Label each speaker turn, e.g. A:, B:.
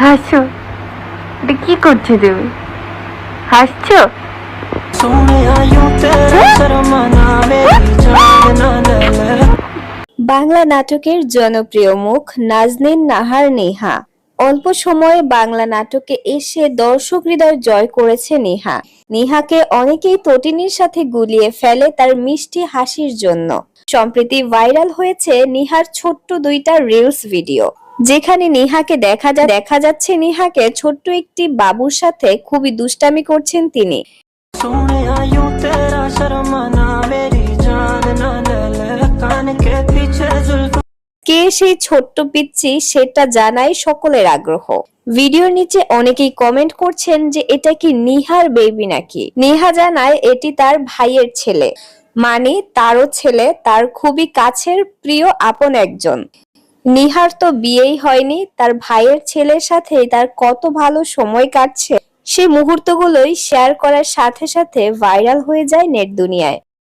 A: হাসো। এটা কি করছ তুমি? হাসছো?
B: বাংলা নাটকের জনপ্রিয় মুখ নাজনীন নাহার নেহা। অল্প সময়ে বাংলা নাটকে এসে দর্শক হৃদয় জয় করেছে নেহা। নেহাকে অনেকেই তটিনীর সাথে গুলিয়ে ফেলে তার মিষ্টি হাসির জন্য। সম্প্রতি ভাইরাল হয়েছে নেহার ছোট্ট দুইটা রিলস ভিডিও। যেখানে নেহাকে দেখা যা দেখা যাচ্ছে নেহাকে ছোট্ট একটি বাবুর সাথে খুবই দুষ্টামি করছেন তিনি। কে সেই ছোট্ট পিচ্ছি সেটা জানাই সকলের আগ্রহ। ভিডিওর নিচে অনেকেই কমেন্ট করছেন যে এটা কি নিহার বেবি নাকি? নেহা জানায় এটি তার ভাইয়ের ছেলে। মানে তারও ছেলে তার খুবই কাছের প্রিয় আপন একজন। নিহার তো বিয়েই হয়নি, তার ভাইয়ের ছেলের সাথে তার কত ভালো সময় কাটছে। সে মুহূর্তগুলোই শেয়ার করার সাথে সাথে ভাইরাল হয়ে যায় নেট দুনিয়ায়।